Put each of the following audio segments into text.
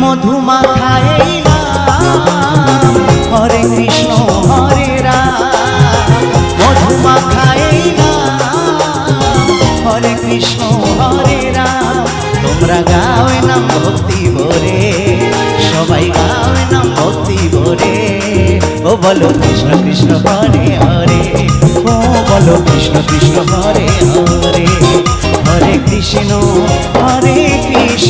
মধুমা না হরে কৃষ্ণ, হরে রাম। মধুমা খাই না হরে কৃষ্ণ, হরে রাম। তোমরা গাও নাম ভক্তি ভরে। সবাই গাও নাম ভক্তি ভরে। ও বলো কৃষ্ণ কৃষ্ণ, হরে হরে। ও বলো কৃষ্ণ কৃষ্ণ, হরে হরে। হরে কৃষ্ণ হরে কৃষ্ণ।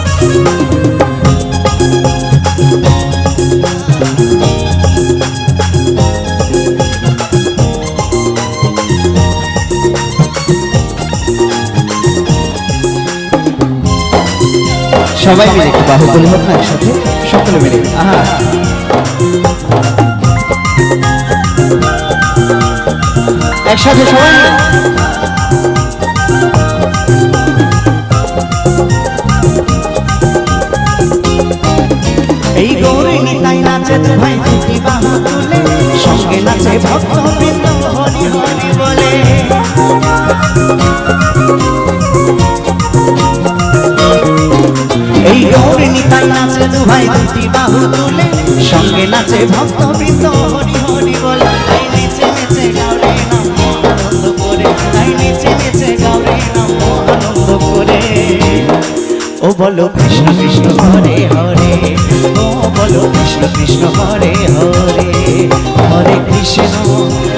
সবাই মিলে একটু বাহুবলী হোক না, একসাথে সকলে মিলে। আহা। একসাথে সবাই এই গৌরী নিতাই নাচে ভাই দুটি বাহু তুলে, সঙ্গে নাচে ভক্ত বৃন্দ হরি হরি বলে। ভাই দুটি বাহু তুলে সঙ্গে নাচে ভক্ত বৃন্দ, হরি হরি বলে। তাই নেচে নেচে গাওরে নাম, আনন্দ করে। তাই নেচে নেচে গাওরে নাম, আনন্দ করে। ও বলো কৃষ্ণ কৃষ্ণ, হরে হরে। ও বলো কৃষ্ণ কৃষ্ণ, হরে হরে। হরে কৃষ্ণ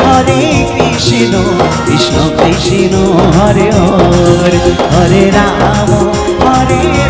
হরে কৃষ্ণ। কৃষ্ণ কৃষ্ণ, হরে হরে। হরে রাম, হরে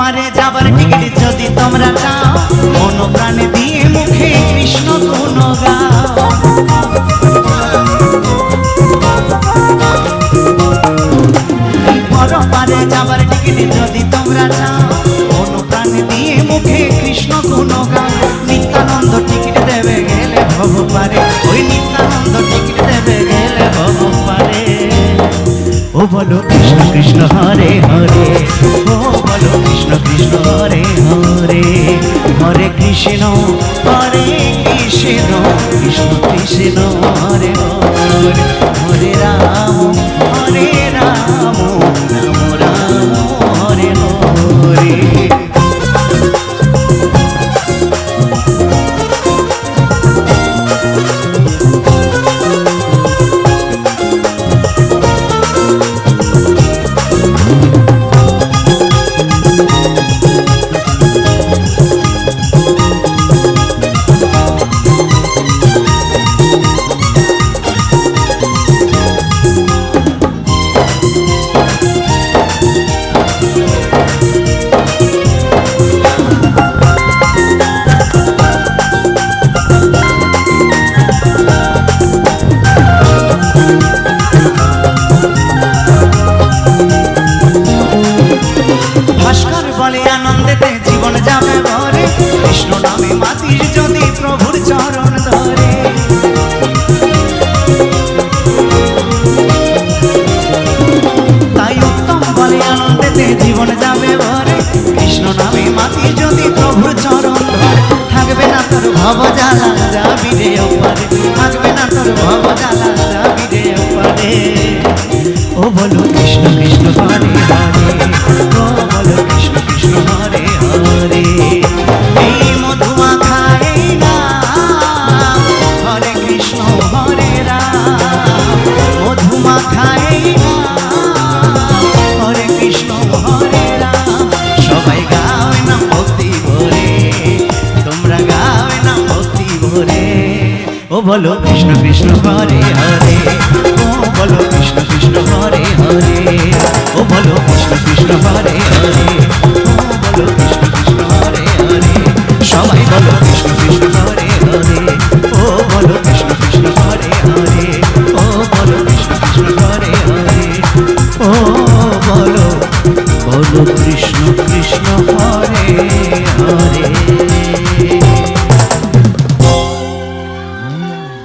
পর যাবার টিকিট যদি তোমরা চাও মন প্রাণে দিয়ে মুখে কৃষ্ণ কোন গাও বলো কৃষ্ণ কৃষ্ণ হরে হরে। ও বলো কৃষ্ণ কৃষ্ণ হরে হরে। হরে কৃষ্ণ হরে কৃষ্ণ কৃষ্ণ কৃষ্ণ হরে হরে। হরে রাম। ভব জ্বালা যাবি রে ওপারে থাকবে না তোর ভব জ্বালা ও বলো কৃষ্ণ কৃষ্ণ হরে হরে। ও বলো কৃষ্ণ কৃষ্ণ হরে হরে। ও বলো কৃষ্ণ কৃষ্ণ হরে হরে। ও বলো কৃষ্ণ কৃষ্ণ হরে হরে। সবাই বলো কৃষ্ণ কৃষ্ণ হরে হরে। ও বলো কৃষ্ণ কৃষ্ণ হরে হরে। ও বলো কৃষ্ণ কৃষ্ণ হরে হরে। ও